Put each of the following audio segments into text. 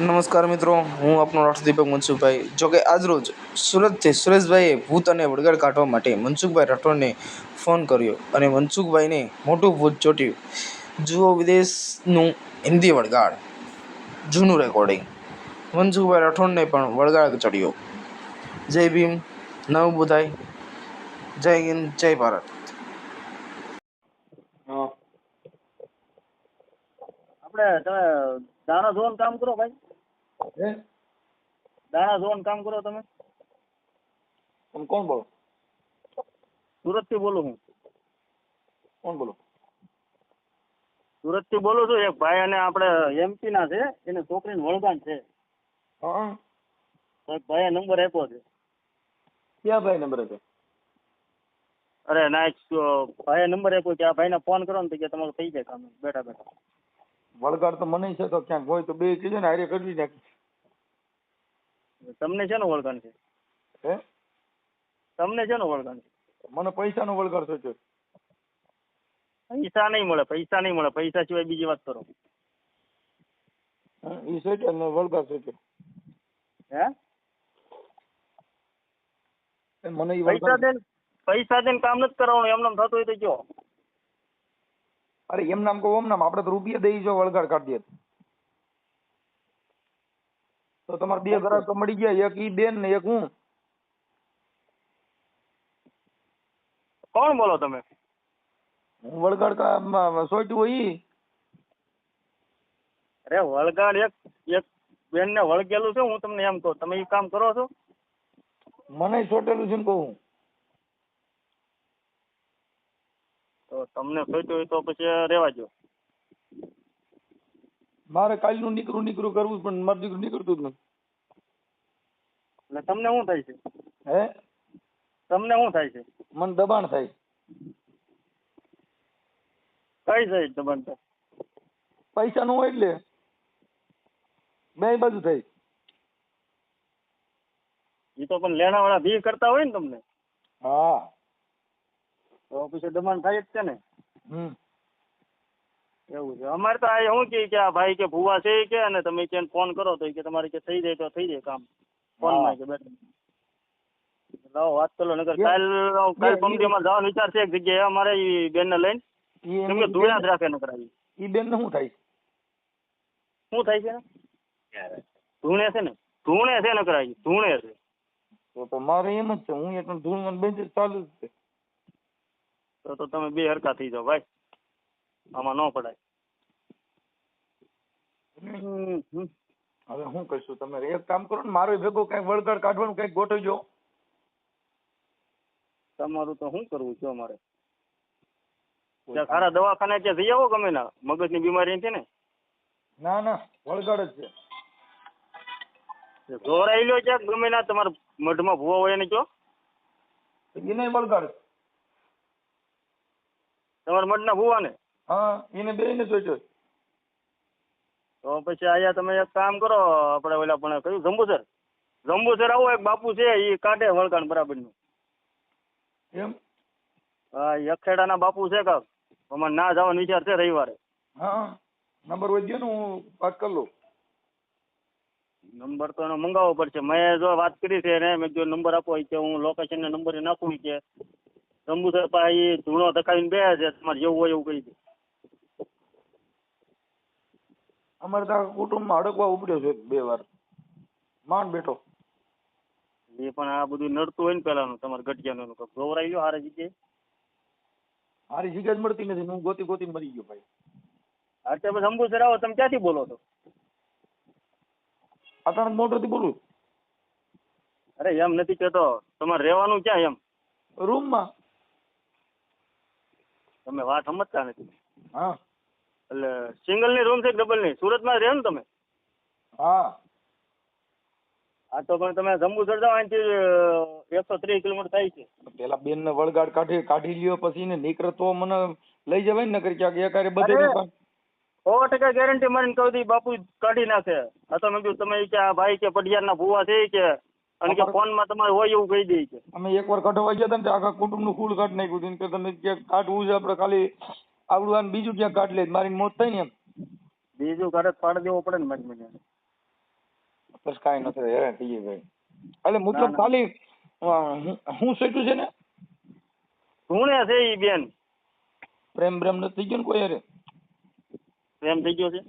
નમસ્કાર મિત્રો, હું આપનો ડોક્ટર દીપક મનસુખભાઈ. જોકે આજરોજ સુરતથી સુરેશભાઈએ ભૂત અને વળગાડ કાઢવા માટે મનસુખભાઈ રાઠોડને ફોન કર્યો અને મનસુખભાઈને મોટું ભૂત ચોટ્યું. જુઓ વિદેશનું હિન્દી વળગાડ જૂનું રેકોર્ડિંગ મનસુખભાઈ રાઠોડને પણ વળગાડ ચડ્યો. જય ભીમ, નવ બુધાઈ. જય હિન્દ, જય ભારત. આપણે તમે દાણા ધોવાનું કામ કરો ભાઈ. હે? દાણા ધોવાનું કામ કરો તમે. તમે કોણ બોલો? સુરતથી બોલું હું. કોણ બોલો? સુરતથી બોલું છું એક ભાઈ અને આપણે એમપી ના છે એને છોકરીને વળગાણ છે. હા. એક ભાઈએ નંબર આપ્યો છે. ક્યાં ભાઈ નંબર આપ્યો? અરે ના ભાઈએ નંબર આપ્યો કે આ ભાઈને ફોન કરો ને તો કે તમારું થઈ જાય કામ. બેઠા બેઠા. વળગાડ તો મને છે તો ક્યાંક હોય તો બે કીધું ને હારે કરવી નાખી. તમને શેનું વળગાણ છે? હે? તમને શેનું વળગણ છે? મને પૈસાનો વળગાડ સોચ્યો પૈસા નહીં મળે પૈસા નહીં મળે પૈસા સિવાય બીજી વાત કરો. એ સોચ્યો ને વળગાડ સોચ્યો હે? મને ઈ પૈસા દઈને પૈસા દઈને કામ નથી કરવાનું એમને થતું હોય તો કયો. અરે એમ નામ કહું ઓમ નામ આપણે તો રૂપિયા દઈ જો વળગાડ કાઢી તો તમારે બે ગ્રાહક તો મળી ગયા એક ઈ બેન ને એક હું. કોણ બોલો તમે? હું વળગાડ કા- સોટ્યું ઈ. અરે વળગાડ એક એક બેનને વળગેલું છે હું તમને એમ કહું. તમે એ કામ કરો છો? મને સોટેલું છે ને કહું તો તમને સોચ્યું હોય તો પછી રહેવા દો મારે કાલનું નીકળું નીકળું કરવું પણ મારું દીકરું નીકળતું જ નથી. એટલે તમને શું થાય છે? હે? તમને શું થાય છે? મને દબાણ થાય. કઈ સાઈડ દબાણ થાય? પૈસા નું હોય એટલે. બે બાજુ થાય. એ તો પણ લેણા વાળા ભી કરતા હોય ને તમને? હા. તો પછી દબાણ થાય જ છે ને? હમ. એવું છે. અમારે તો આ શું કહે કે આ ભાઈ કે ભૂવા છે એ કે અને તમે કે ફોન કરો તો એ કે તમારે કે થઈ જાય તો થઈ જાય કામ. ફોનમાં કે બેઠા. લાવો વાત કરો નગર કાલ કાલ જવાનો વિચાર છે એક જગ્યાએ અમારે ઈ બેનને લઈને. કેમ કે એની જ રાખે નકર આવી ને શું થાય? શું થાય છે? ને ધૂણે છે ને? ધૂણે છે નકર આવી ધૂણે છે. તો તો મારે એમ જ છે હું એટલે ચાલુ જ છે. તો તો તમે બે હરકા થઈ જાઓ ભાઈ. આમાં ન પડાય. હવે શું કરશું? તમે એક કામ કરો ને મારો ભેગો કઈ વળગડ કાઢવાનું કંઈક ગોઠવજો. તમારું તો શું કરવું છે અમારે? સારા દવાખાને ત્યાં જઈ આવો ગમે ના. મગજની બીમારી નથી ને? ના ના વળગડ જ છે. જોરાઈ લો ક્યાંક ગમે ના તમારા મઢમાં ભૂવા હોય ને કયો એને વળગાડ. તમારા મઢના ભૂવા ને હા એને બે ને સોચ્યો તો પછી આયા તમે એક કામ કરો આપણે ઓલા પણ કયું જંબુસર? જંબુસર આવો એક બાપુ છે એ કાઢે વળગાણ બરાબરનું. એમ? હા ઈ અખેડાના બાપુ છે કાક. અમારે ના જવાનો વિચાર છે રવિવારે. હા નંબર વધ્યો ને હું વાત કરી લઉં. નંબર તો એનો મંગાવવો પડશે. મેં જો વાત કરી છે એને મેં જો નંબર આપો કે હું લોકેશન ને નંબર નાખું કે. જંબુસર પાસે ધૂણો ધકાવીને બે છે તમારે જેવું હોય એવું કહી દે. અમારે ત્યાં કુટુંબમાં હડકવા ઉપડ્યો છે બે વાર. માંડ બેઠો. એ પણ આ બધું નડતું હોય ને પેલાનું તમારે ગઠિયાનું એનું ગૌરાઈ ગયો હારે જગ્યાએ હારી જગ્યા જ મળતી નથી હું ગોતી ગોતી મરી ગયો ભાઈ. અત્યારે પછી અંબુસર આવો તમે ક્યાંથી બોલો છો? અચાનક મોટરથી બોલું. અરે એમ નથી કહેતો તમારે રહેવાનું ક્યાં એમ? રૂમમાં. તમે વાત સમજતા નથી. હા. એટલે સિંગલની રૂમ છે ડબલની સુરતમાં રહે ને તમે? હા. હા તો પણ તમે જંબુસર જાઓ અહીંથી એકસો ત્રીસ કિલોમીટર થાય છે. પેલા બેન ને વળગાડ કાઢી કાઢી લ્યો પછી ને નીકળે તો મને લઈ જવાય ને નકર ક્યાંક? એકારે બધે સો ટકા ગેરંટી મારીને કહું છું બાપુ કાઢી નાખે. આ તો મેં કીધું તમે કે આ ભાઈ કે પડિયારના ભૂવા છે કે અને કે ફોનમાં તમારે હોય એવું કહી દે છે અમે એકવાર કઢવા ગયા હતા ને આખા કુટુંબનું ફૂલ કાઢ નાખ્યું હતું. કે તમે ક્યાંક કાઢવું છે આપણે ખાલી આવડું આને બીજું ક્યાં કાઢ લે? મારી મોત થઈ ને બીજું કાઢે પાડી દેવો પડે ને મજ મજા બસ કાંઈ નથી હેરાન થઈ ગઈ ભાઈ. એટલે મતલબ ખાલી હું સેટું છે ને? ધૂણે છે ઈ બેન. પ્રેમ બ્રેમ નથી થઈ ગયો ને કોઈ અરે પ્રેમ થઈ ગયો છે.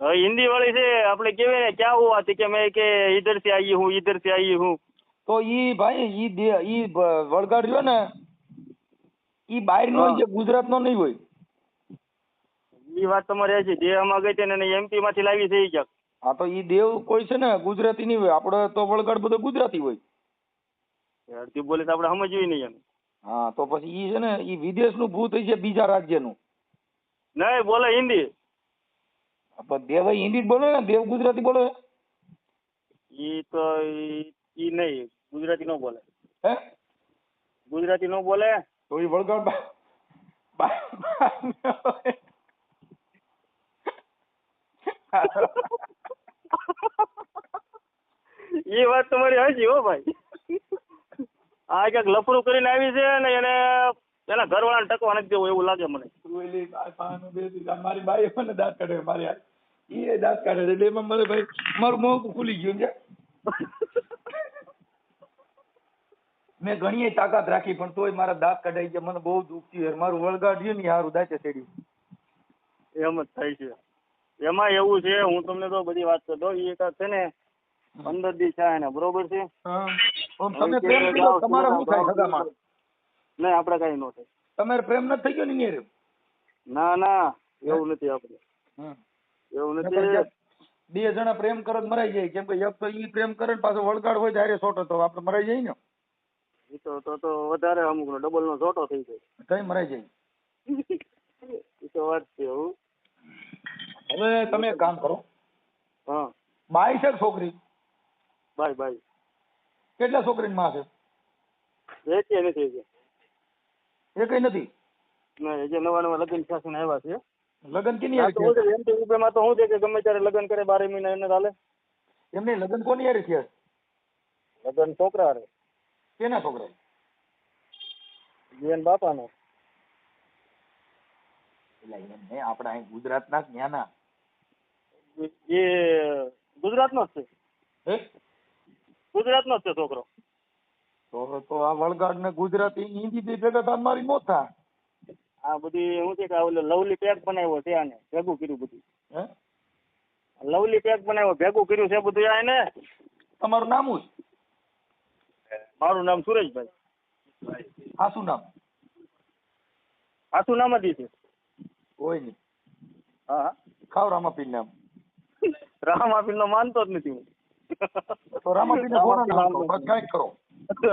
હવે હિન્દી વાળી છે આપણે કેવાય ને ક્યાં હુઆ કે મેં કે ઇધર સે આઈ હું ઇધર સે આઈ હું. તો ઈ ભાઈ ઈ ઈ વળગાડ રહ્યો ને ઈ બહાર નો હા. હોય ગુજરાત નો નહીં હોય? ઈ વાત તમારે છે જે આમાં ગઈ તેને એમપી માંથી લાવી છે ઈ ક્યાંક. હા તો ઈ દેવ કોઈ છે ને ગુજરાતી નહીં હોય. આપણે તો વળગાડ બધો ગુજરાતી હોય. અડધી બોલે તો આપણે સમજવી નહીં એમ. હા તો પછી ઈ છે ને ઈ વિદેશનું ભૂત છે બીજા રાજ્યનું. નહીં બોલે હિન્દી. પણ દેવ હિન્દી જ બોલે ને દેવ ગુજરાતી બોલે? ઈ તો ઈ નહીં ગુજરાતી નો બોલે. હે? ગુજરાતી નો બોલે. તો એ વળગાડ એ વાત તમારી હાજી હો ભાઈ. આ ક્યાંક લફડું કરીને આવી છે ને એને એના ઘરવાળાને ટકવા નથી દેવું એવું લાગે મને. મારી બાઈ મને દાંત કાઢે મારી એ ઈ દાંત કાઢે એટલે એમાં મને ભાઈ મારું મોં ખુલી ગયું છે મેં ઘણી તાકાત રાખી પણ તોય મારા દાંત કઢાઈ ગયા. મને બહુ દુઃખ થયું. યાર મારું વળગાડ્યું ને હારું દાંતે ચડ્યું. એમ જ થાય છે. એમાં એવું છે હું તમને તો બધી વાત કરતો એ કા છે ને પંદર દી છે ને બરોબર છે? તમે પ્રેમ કરો તમારે શું થાય સગામાં નહીં આપણે કઈ ન થાય. તમારે પ્રેમ નથી થઈ ગયો ને યાર ના ના એવું નથી આપણે. એવું નથી. બે જણા પ્રેમ કરો મરાઈ જાય. કેમ કે એક તો ઈ પ્રેમ કરે ને પાછો વળગાડ હોય ત્યારે સોટો તો આપણે મરાઈ જાય ને? ઈ તો તો તો વધારે અમુક નો ડબલ નો જોટો થઈ જાય. કઈ મરાઈ જાય. તો વાત છે હવે તમે એક કામ કરો. હા. બાઈ છે છોકરી? બાય બાય કેટલા છોકરીની માં છે વેચીએ નથી હજી. એ કઈ નથી? ના હજી નવા નવા લગ્ન ને આવ્યા છે. લગ્ન કેની આવી છે એમ તો છે, માં તો શું છે કે ગમે ત્યારે લગ્ન કરે બારે મહિના એને ચાલે. એમને લગ્ન કોની હારે થયા? લગ્ન છોકરા હારે. કેના છોકરા? જીવન બાપાનો. એટલે એમને આપણા અહીં ગુજરાતના જ ન્યાના. એ ગુજરાતનો જ છે. હે? ગુજરાતનો જ છે છોકરો. તો તો આ વળગાડ ને ગુજરાતી હિન્દી બે ભેગા થાય મારી મોત થાય. આ બધી શું છે કે ઓલો લવલી પેક બનાવ્યો છે આને ભેગું કર્યું બધું. હે? લવલી પેક બનાવ્યો ભેગું કર્યું છે બધું આને તમારું નામ શું મારું નામ સુરેશભાઈ. શું નામ? આખું નામ જ છે કોઈ નહીં. હા ખાવ રામાપીર નામ. રામાપીર નો માનતો જ નથી હું. તો રામાપીર ને ઘોડા નામ બસ કાંઈક કરો.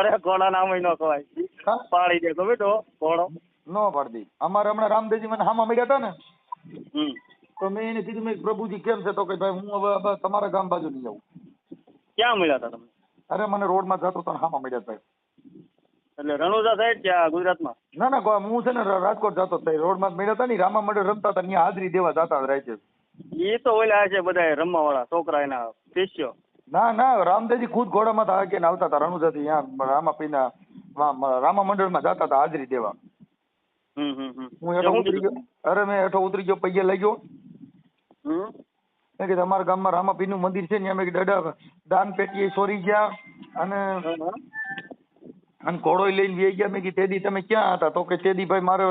અરે ઘોડા નામ ન કહેવાય. પાડી દે તો તો ઘોડો નો પાડી અમારે હમણાં રામદેવજી મને હામાં મળ્યા હતા ને તો મેં એને કીધું મેં પ્રભુજી કેમ છે? તો કે ભાઈ હું હવે હવે તમારા ગામ બાજુ નહીં આવું. ક્યાં મળ્યા હતા તમે? અરે મને રોડમાં જતો તો હામાં મળ્યા હતા એટલે રણુજા સાઈડ ત્યાં ગુજરાતમાં? ના ના હું છે ને રા- રાજકોટ જતો થાય. રોડમાં જ મળ્યા હતા ને રામા મંડળ રમતા હતા ત્યાં હાજરી દેવા જતા રહે છે. એ તો ઓલા છે બધા રમવા વાળા છોકરા એના શિષ્યો. ના ના રામદેવજી ખુદ ઘોડામાં હતા હાંકીને આવતા હતા રણુજાથી ત્યાં રામા પીના મ- રામા મંડળમાં જતા હતા હાજરી દેવા. હમ હમ હમ. હું એઠો હેઠો ઉતરી ગયો. અરે મેં હેઠો ઉતરી ગયો પૈયે લઈ ગયો હમ? કીધું અમારા ગામમાં રામાપીરનું મંદિર છે ને અમે દાદા દાન પેટીએ સોરી ગયા અને. અને ઘોડો લઈને વી ગયા મેં કીધું તેદી તમે ક્યાં હતા તો કે તેદી ભાઈ મારે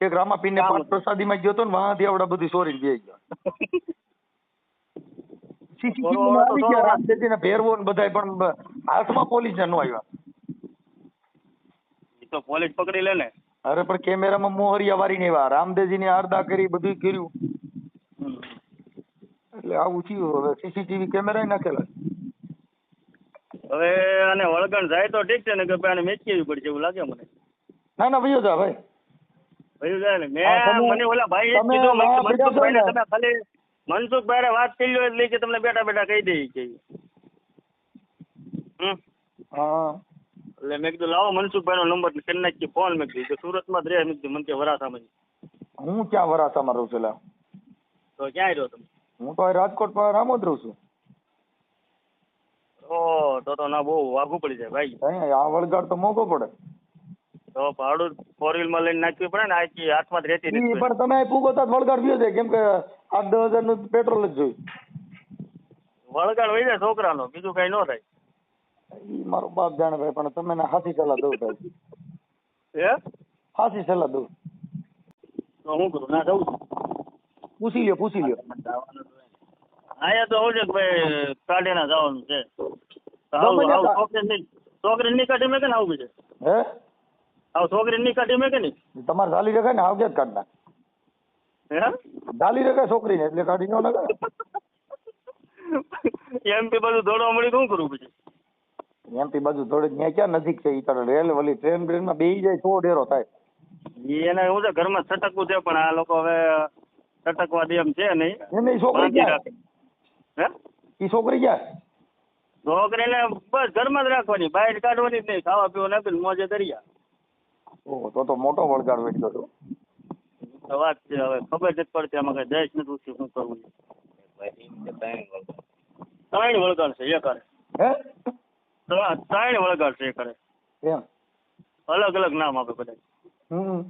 એક રામાપીરને પાંચ હતું. પ્રસાદીમાં ગયો તો ને વાંથી આવડા બધી સોરી વી ગયા ભેરવો ને બધાય પણ હાથમાં પોલીસ નો આવ્યા તો પોલીસ પકડી લે ને અરે પણ કેમેરામાં મોહરિયા વારી વારીને રામદેજી ની આરદા કરી બધું કર્યું. એટલે આવું થયું. હવે સીસીટીવી કેમેરા નાખેલા હવે આને વળગણ જાય તો ઠીક છે ને કે આને મેચી આવી પડશે એવું લાગે મને. ના ના ભૈયો જા ભાઈ. ભયું જાય ને મેં મને ઓલા ભાઈ તમે કીધું મેં વાત કીધું, કર્યા મનસુખભાઈને છો ને? તમે ખાલી મનસુખભાઈ વાત કરી લો એટલે કે તમને બેઠા બેઠા કહી દે કે. હમ? હા. એટલે મેં કીધું લાવો મનસુખભાઈ નો નંબર કરી નાખીએ ફોન મેં કીધું. સુરતમાં જ રહે મેં કીધું મને કે વરાસામાં હું ક્યાં વરાસામાં રહું છું તો ક્યાં રહ્યો તમે? હું તો રાજકોટમાં રાજકોટમાં રામોદ રહું છું. ઓ તો તો ના બહુ વાઘું પડી જાય ભાઈ. આ વળગાડ તો મોંઘો પડે. તો ભાડું ફોર વ્હીલમાં લઈને નાખવી પડે ને આખી હાથમાં જ રહેતી નથી. પણ તમે પૂગો તો વળગાડ વ્યો છે કેમ કે આઠ દસ હજારનું પેટ્રોલ જ જોયું. વળગાડ વહી જાય છોકરાનો બીજું કઈ ન થાય. ઈ મારો બાપ જાણે ભાઈ પણ તમે ને હાથી સલાહ દઉં ભાઈ. હે? હાસી સલાહ દઉં. તો હું કરું ના છું પૂછી લ્યો પૂછી લ્યો. અહીંયા તો છે કે ભાઈ કાઢીને જવાનું છે. આવું આવું કાઢી મેં કે ને આવું બીજે? હે? આવું છોકરી ની કાઢી મેં કે નહીં તમારે ઝાલી રખાય ને આવજે જ કાઢ નાખ હે? ઝાલી રખાય છોકરીને એટલે કાઢી ન લગાડે એમપી બધું દોડવા મળી શું કરું પછી? એમપી બાજુ થોડીક ત્યાં ક્યાં નજીક છે ઈ રેલ ઓલી ટ્રેન બ્રેનમાં બેસી જાય સો ડેરો થાય. એને એવું છે ઘરમાં છટકવું છે પણ આ લોકો હવે છટકવા દે એમ છે નહીં. છોકરી હે? ઈ છોકરી ક્યાં? છોકરીને બસ ઘરમાં જ રાખવાની બહાર કાઢવાની જ નહીં ખાવા પીવા નાખીને મોજે દરિયા. ઓહો તો તો મોટો વળગાડ વેઠ્યો છો. તો વાત છે હવે ખબર નથી પડતી આમાં કઈ જઈશ નથી શું કરવું. ત્રણ વળગાડ છે એ કરે હે? ત્રણ વળગાડ છે એ કરે એમ? અલગ અલગ નામ આપે બધા હમ.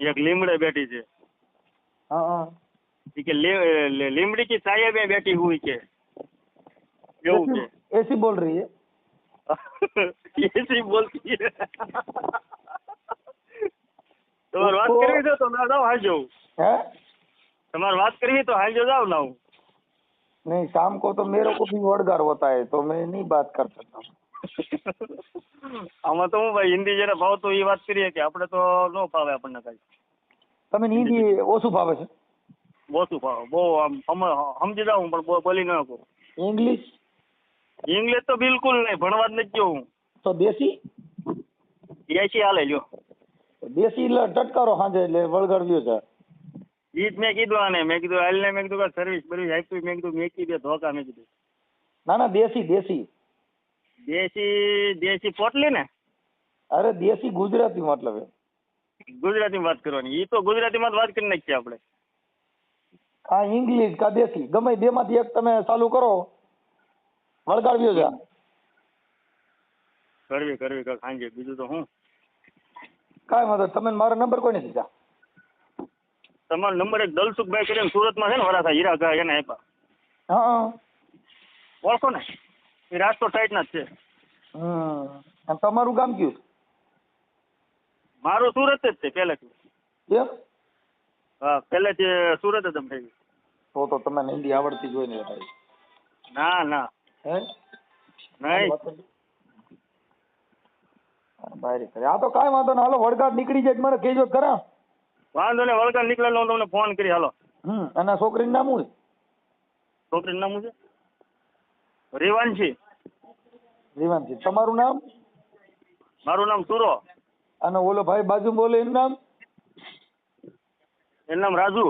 એક લીમડે બેઠી છે. હા હા. કે લી- લી- લીમડી की साया में बैठी हुई છે એવું છે એસી બોલ રહી હે એસી બોલતી है તમારે વાત કરવી છે તો ના જાઓ હાલજો હે તમારે વાત કરવી તો હાલજો જાઓ ના હું नहीं शाम को तो मेरे को भी वड़गार होता है तो मैं नहीं बात कर सकता આમાં તો હું ભાઈ હિન્દી જેને ભાવતું એ વાત કરીએ કે આપણે તો ન ફાવે આપણને કઈ તમને હિન્દી ઓછું ફાવે છે ઓછું ફાવે બહુ આમ સમ- સમજી જાઉં પણ બો- બોલી ન શકું ઇંગ્લિશ ઇંગ્લિશ તો બિલકુલ નહીં ભણવા જ નથી ગયો હું તો દેશી એસી હાલે લ્યો દેશી એટલે ટટકારો સાંજે એટલે વળગાડ્યો છે ઈ જ મેં કીધું આને મેં કીધું હાલને મેં કીધું કે સર્વિસ બર્વિસ આપી મેં કીધું મેકી દે ધોકા મેં કીધું ના ના દેશી દેશી દેશી દેશી પોટલી ને અરે દેશી ગુજરાતી મતલબ એમ ગુજરાતીમાં વાત કરવાની ઈ તો ગુજરાતીમાં જ વાત કરી નાખીએ આપણે આ ઇંગ્લિશ કા દેશી? ગમે બે માંથી એક તમે ચાલુ કરો વળગાડ્યો છે. કરવી કરવી કા ખાંજે બીજું તો હું? કાંઈ વાંધો. તમે મારો નંબર કોઈ નથી દીધા તમારો નંબર એક દલસુખભાઈ કરીને સુરતમાં છે ને વરાસા હીરા એને આપ્યા હા. ઓળખો ને? એ રાજકોટ સાઈડના જ છે. હમ. તમારું ગામ કયું મારું સુરત જ છે પહેલેથી. એમ? હા પહેલેથી સુરત જ થઈ તો તો તમે હિન્દી આવડતી જોઈ ને ભાઈ. ના ના. હે? નહીં. બારી કરે. આ તો કાંઈ વાંધો નહીં. હાલો વળગાડ નીકળી જાય મને કહેજો ખરા વાંધો ને વળગાડ નીકળેલો હું તમને ફોન કરી હાલો. હમ અને છોકરીનું નામ શું છોકરીનું નામ શું છે? રીવાંશી જીવાનજી તમારું નામ? મારું નામ સુરો. અને ઓલો ભાઈ બાજુ બોલે એનું નામ? એનું નામ રાજુ.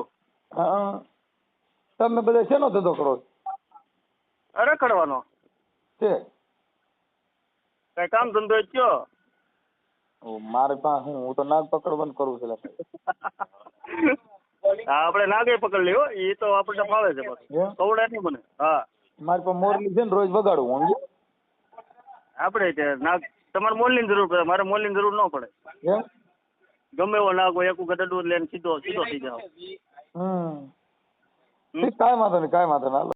હા તમે બધા શેનો ધંધો કરો અરે કરવાનો છે કઈ કામ ધંધો જ કયો? મારે પાસે હું તો નાગ પકડવાનું કરું છું આપણે નાગે પકડ લ્યો એ તો આપણને ફાવે છે બસ? કવડે નહીં મને હા. મારી પાસે મોરલી છે ને રોજ વગાડું હું આપણે નાગ તમારે મોલની જરૂર પડે મારે મોલની જરૂર ન પડે. ગમે એવો નાગ હોય એક વખત અડવું એને સીધો સીધો થઈ જાવ. હમ. કાંઈ વાંધો નહીં કાંઈ વાંધો નહીં.